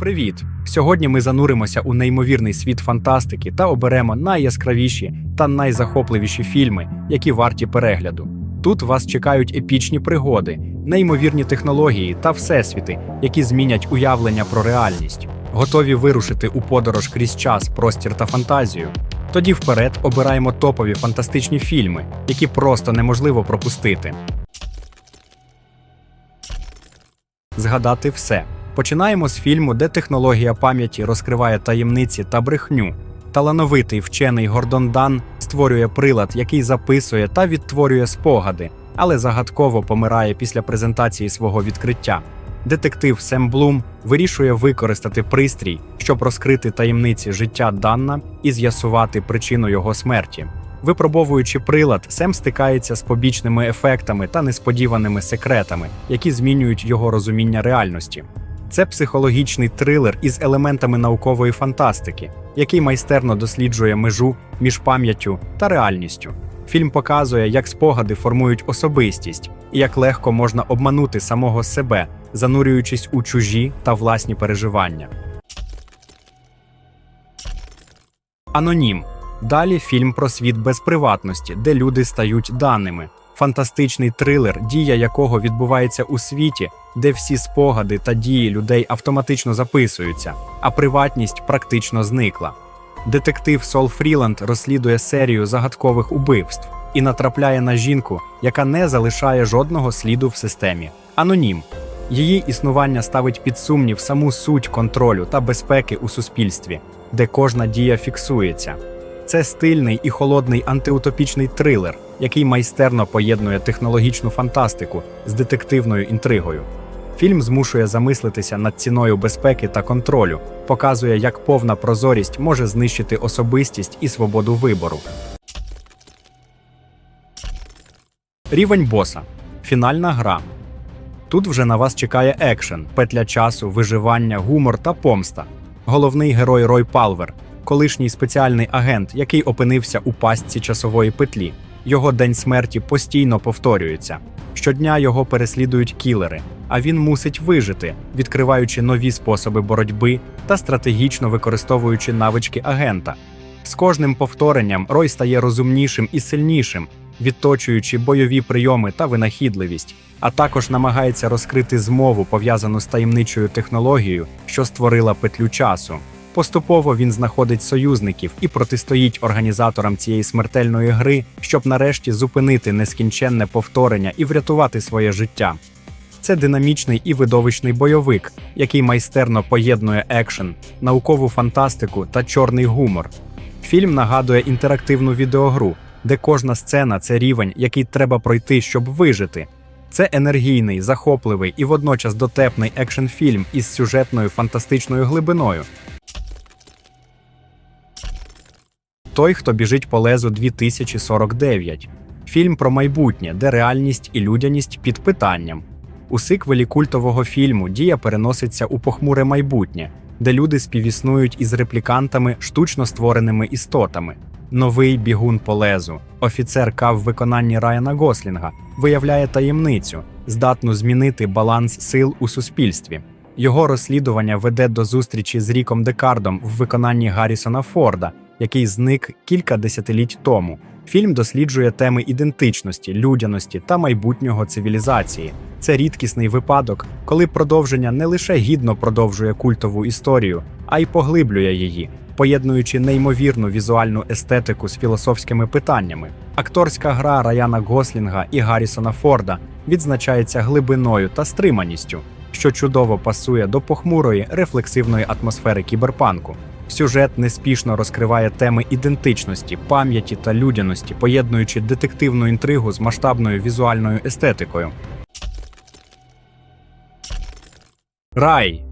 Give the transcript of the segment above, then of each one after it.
Привіт! Сьогодні ми зануримося у неймовірний світ фантастики та оберемо найяскравіші та найзахопливіші фільми, які варті перегляду. Тут вас чекають епічні пригоди, неймовірні технології та всесвіти, які змінять уявлення про реальність. Готові вирушити у подорож крізь час, простір та фантазію. Тоді вперед обираємо топові фантастичні фільми, які просто неможливо пропустити. Згадати все. Починаємо з фільму, де технологія пам'яті розкриває таємниці та брехню. Талановитий вчений Гордон Дан створює прилад, який записує та відтворює спогади, але загадково помирає після презентації свого відкриття. Детектив Сем Блум вирішує використати пристрій, щоб розкрити таємниці життя Данна і з'ясувати причину його смерті. Випробовуючи прилад, Сем стикається з побічними ефектами та несподіваними секретами, які змінюють його розуміння реальності. Це психологічний трилер із елементами наукової фантастики, який майстерно досліджує межу між пам'яттю та реальністю. Фільм показує, як спогади формують особистість і як легко можна обманути самого себе, занурюючись у чужі та власні переживання. Анонім. Далі фільм про світ без приватності, де люди стають даними. Фантастичний трилер, дія якого відбувається у світі, де всі спогади та дії людей автоматично записуються, а приватність практично зникла. Детектив Сол Фріланд розслідує серію загадкових убивств і натрапляє на жінку, яка не залишає жодного сліду в системі. Анонім. Її існування ставить під сумнів саму суть контролю та безпеки у суспільстві, де кожна дія фіксується. Це стильний і холодний антиутопічний трилер, який майстерно поєднує технологічну фантастику з детективною інтригою. Фільм змушує замислитися над ціною безпеки та контролю, показує, як повна прозорість може знищити особистість і свободу вибору. Рівень боса. Фінальна гра. Тут вже на вас чекає екшен, петля часу, виживання, гумор та помста. Головний герой Рой Палвер, колишній спеціальний агент, який опинився у пастці часової петлі. Його день смерті постійно повторюється. Щодня його переслідують кілери, а він мусить вижити, відкриваючи нові способи боротьби та стратегічно використовуючи навички агента. З кожним повторенням Рой стає розумнішим і сильнішим, відточуючи бойові прийоми та винахідливість, а також намагається розкрити змову, пов'язану з таємничою технологією, що створила петлю часу. Поступово він знаходить союзників і протистоїть організаторам цієї смертельної гри, щоб нарешті зупинити нескінченне повторення і врятувати своє життя. Це динамічний і видовищний бойовик, який майстерно поєднує екшен, наукову фантастику та чорний гумор. Фільм нагадує інтерактивну відеогру, де кожна сцена це рівень, який треба пройти, щоб вижити. Це енергійний, захопливий і водночас дотепний екшн-фільм із сюжетною фантастичною глибиною. Той, хто біжить по лезу 2049. Фільм про майбутнє, де реальність і людяність під питанням. У сиквелі культового фільму дія переноситься у похмуре майбутнє, де люди співіснують із реплікантами, штучно створеними істотами. Новий бігун по лезу, офіцер К в виконанні Райана Гослінга, виявляє таємницю, здатну змінити баланс сил у суспільстві. Його розслідування веде до зустрічі з Ріком Декардом в виконанні Гаррісона Форда, який зник кілька десятиліть тому. Фільм досліджує теми ідентичності, людяності та майбутнього цивілізації. Це рідкісний випадок, коли продовження не лише гідно продовжує культову історію, а й поглиблює її, поєднуючи неймовірну візуальну естетику з філософськими питаннями. Акторська гра Раяна Гослінга і Гаррісона Форда відзначається глибиною та стриманістю, що чудово пасує до похмурої рефлексивної атмосфери кіберпанку. Сюжет неспішно розкриває теми ідентичності, пам'яті та людяності, поєднуючи детективну інтригу з масштабною візуальною естетикою. Рай.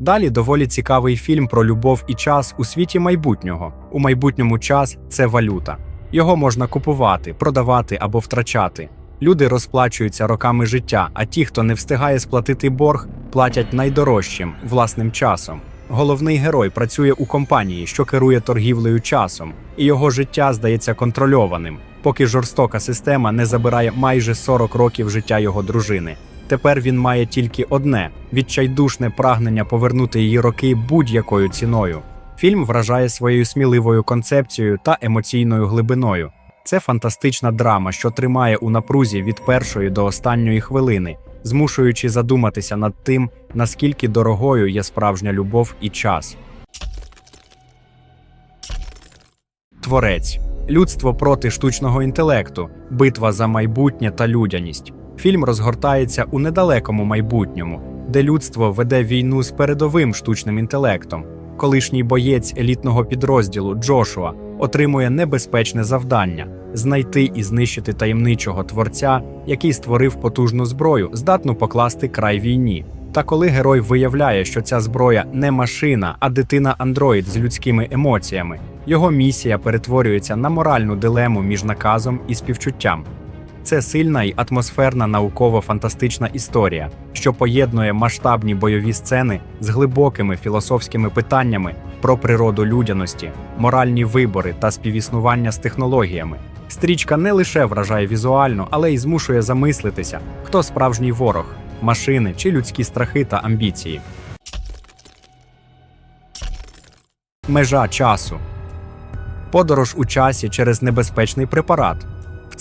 Далі доволі цікавий фільм про любов і час у світі майбутнього. У майбутньому час це валюта. Його можна купувати, продавати або втрачати. Люди розплачуються роками життя, а ті, хто не встигає сплатити борг, платять найдорожчим власним часом. Головний герой працює у компанії, що керує торгівлею часом, і його життя здається контрольованим, поки жорстока система не забирає майже 40 років життя його дружини. Тепер він має тільки одне відчайдушне прагнення повернути її роки будь-якою ціною. Фільм вражає своєю сміливою концепцією та емоційною глибиною. Це фантастична драма, що тримає у напрузі від першої до останньої хвилини, змушуючи задуматися над тим, наскільки дорогою є справжня любов і час. Творець людство проти штучного інтелекту, битва за майбутнє та людяність. Фільм розгортається у недалекому майбутньому, де людство веде війну з передовим штучним інтелектом. Колишній боєць елітного підрозділу Джошуа отримує небезпечне завдання знайти і знищити таємничого творця, який створив потужну зброю, здатну покласти край війні. Та коли герой виявляє, що ця зброя не машина, а дитина-андроїд з людськими емоціями, його місія перетворюється на моральну дилему між наказом і співчуттям. Це сильна й атмосферна науково-фантастична історія, що поєднує масштабні бойові сцени з глибокими філософськими питаннями про природу людяності, моральні вибори та співіснування з технологіями. Стрічка не лише вражає візуально, але й змушує замислитися, хто справжній ворог машини чи людські страхи та амбіції. Межа часу подорож у часі через небезпечний препарат.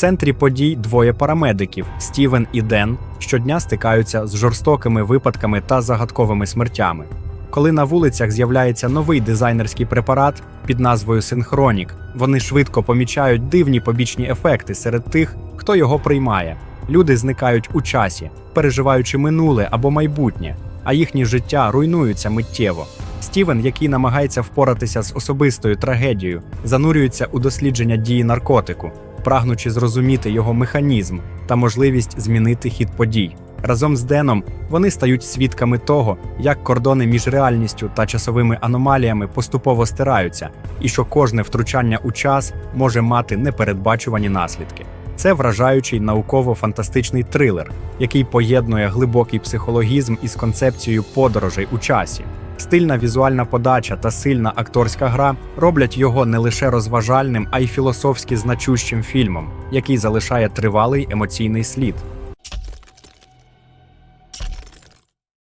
Центрі подій двоє парамедиків Стівен і Ден щодня стикаються з жорстокими випадками та загадковими смертями. Коли на вулицях з'являється новий дизайнерський препарат під назвою Синхронік, вони швидко помічають дивні побічні ефекти серед тих, хто його приймає. Люди зникають у часі, переживаючи минуле або майбутнє, а їхні життя руйнуються миттєво. Стівен, який намагається впоратися з особистою трагедією, занурюється у дослідження дії наркотику, прагнучи зрозуміти його механізм та можливість змінити хід подій. Разом з Деном вони стають свідками того, як кордони між реальністю та часовими аномаліями поступово стираються, і що кожне втручання у час може мати непередбачувані наслідки. Це вражаючий науково-фантастичний трилер, який поєднує глибокий психологізм із концепцією подорожей у часі. Стильна візуальна подача та сильна акторська гра роблять його не лише розважальним, а й філософськи значущим фільмом, який залишає тривалий емоційний слід.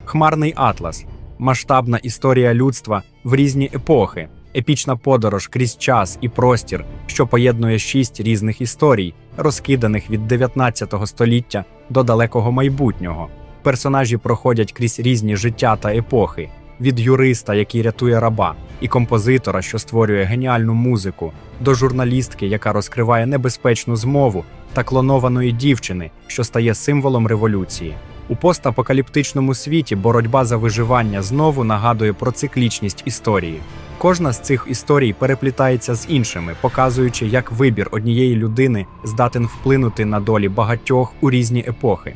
Хмарний атлас масштабна історія людства в різні епохи, епічна подорож крізь час і простір, що поєднує шість різних історій, розкиданих від 19 століття до далекого майбутнього. Персонажі проходять крізь різні життя та епохи, від юриста, який рятує раба, і композитора, що створює геніальну музику, до журналістки, яка розкриває небезпечну змову, та клонованої дівчини, що стає символом революції. У постапокаліптичному світі боротьба за виживання знову нагадує про циклічність історії. Кожна з цих історій переплітається з іншими, показуючи, як вибір однієї людини здатен вплинути на долі багатьох у різні епохи.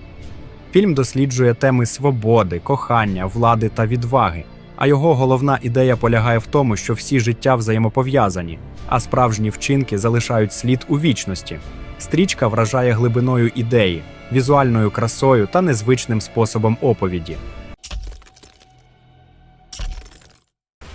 Фільм досліджує теми свободи, кохання, влади та відваги. А його головна ідея полягає в тому, що всі життя взаємопов'язані, а справжні вчинки залишають слід у вічності. Стрічка вражає глибиною ідеї, візуальною красою та незвичним способом оповіді.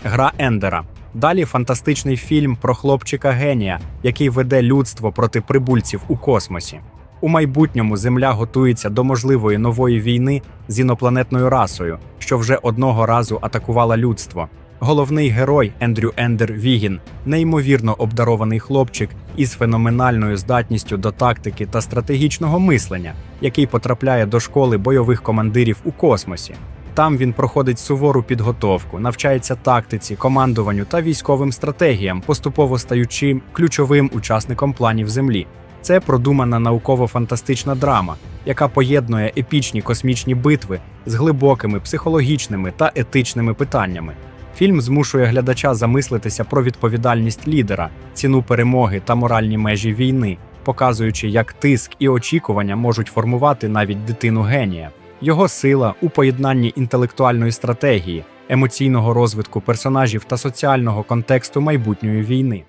Гра Ендера. Далі фантастичний фільм про хлопчика генія, який веде людство проти прибульців у космосі. У майбутньому Земля готується до можливої нової війни з інопланетною расою, що вже одного разу атакувала людство. Головний герой Ендрю Ендер Вігін, неймовірно обдарований хлопчик із феноменальною здатністю до тактики та стратегічного мислення, який потрапляє до школи бойових командирів у космосі. Там він проходить сувору підготовку, навчається тактиці, командуванню та військовим стратегіям, поступово стаючи ключовим учасником планів Землі. Це продумана науково-фантастична драма, яка поєднує епічні космічні битви з глибокими психологічними та етичними питаннями. Фільм змушує глядача замислитися про відповідальність лідера, ціну перемоги та моральні межі війни, показуючи, як тиск і очікування можуть формувати навіть дитину генія. Його сила у поєднанні інтелектуальної стратегії, емоційного розвитку персонажів та соціального контексту майбутньої війни.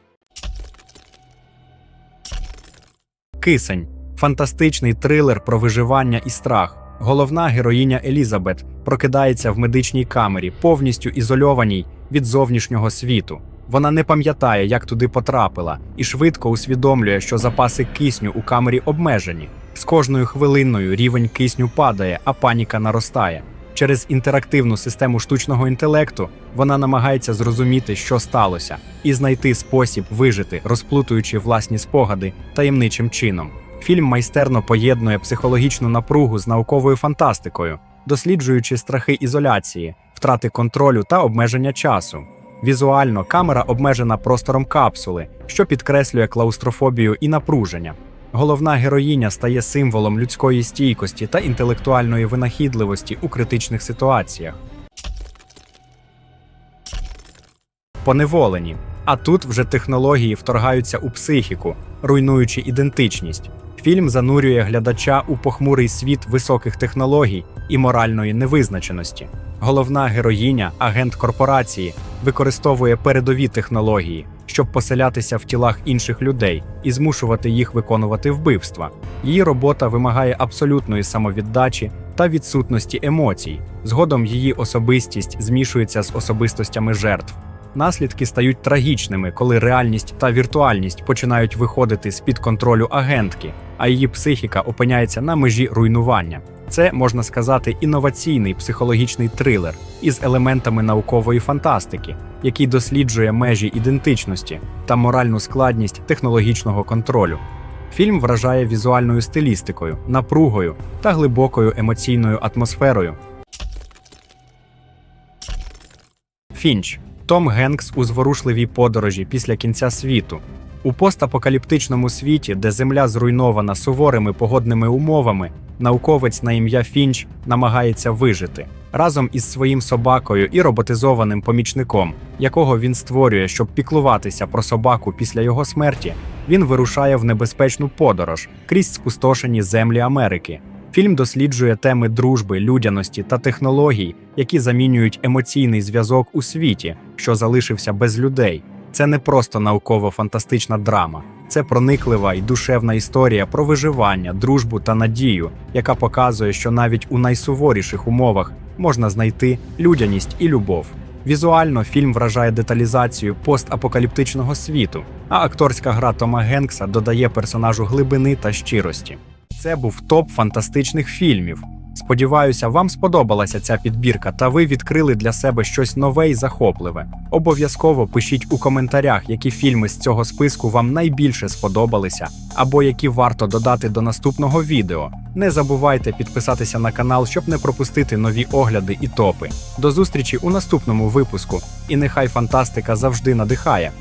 Кисень фантастичний трилер про виживання і страх. Головна героїня Елізабет прокидається в медичній камері, повністю ізольованій від зовнішнього світу. Вона не пам'ятає, як туди потрапила, і швидко усвідомлює, що запаси кисню у камері обмежені. З кожною хвилиною рівень кисню падає, а паніка наростає. Через інтерактивну систему штучного інтелекту вона намагається зрозуміти, що сталося, і знайти спосіб вижити, розплутуючи власні спогади таємничим чином. Фільм майстерно поєднує психологічну напругу з науковою фантастикою, досліджуючи страхи ізоляції, втрати контролю та обмеження часу. Візуально камера обмежена простором капсули, що підкреслює клаустрофобію і напруження. Головна героїня стає символом людської стійкості та інтелектуальної винахідливості у критичних ситуаціях. Поневолені. А тут вже технології вторгаються у психіку, руйнуючи ідентичність. Фільм занурює глядача у похмурий світ високих технологій і моральної невизначеності. Головна героїня, агент корпорації, використовує передові технології, щоб поселятися в тілах інших людей і змушувати їх виконувати вбивства. Її робота вимагає абсолютної самовіддачі та відсутності емоцій. Згодом її особистість змішується з особистостями жертв. Наслідки стають трагічними, коли реальність та віртуальність починають виходити з-під контролю агентки, а її психіка опиняється на межі руйнування. Це можна сказати інноваційний психологічний трилер із елементами наукової фантастики, який досліджує межі ідентичності та моральну складність технологічного контролю. Фільм вражає візуальною стилістикою, напругою та глибокою емоційною атмосферою. Фінч Том Генкс у зворушливій подорожі після кінця світу. У постапокаліптичному світі, де земля зруйнована суворими погодними умовами, науковець на ім'я Фінч намагається вижити разом із своїм собакою і роботизованим помічником, якого він створює, щоб піклуватися про собаку після його смерті. Він вирушає в небезпечну подорож крізь спустошені землі Америки. Фільм досліджує теми дружби, людяності та технологій, які замінюють емоційний зв'язок у світі, що залишився без людей. Це не просто науково-фантастична драма, це прониклива і душевна історія про виживання, дружбу та надію, яка показує, що навіть у найсуворіших умовах можна знайти людяність і любов. Візуально фільм вражає деталізацію постапокаліптичного світу, а акторська гра Тома Генкса додає персонажу глибини та щирості. Це був топ фантастичних фільмів. Сподіваюся, вам сподобалася ця підбірка, та ви відкрили для себе щось нове і захопливе. Обов'язково пишіть у коментарях, які фільми з цього списку вам найбільше сподобалися, або які варто додати до наступного відео. Не забувайте підписатися на канал, щоб не пропустити нові огляди і топи. До зустрічі у наступному випуску. І нехай фантастика завжди надихає.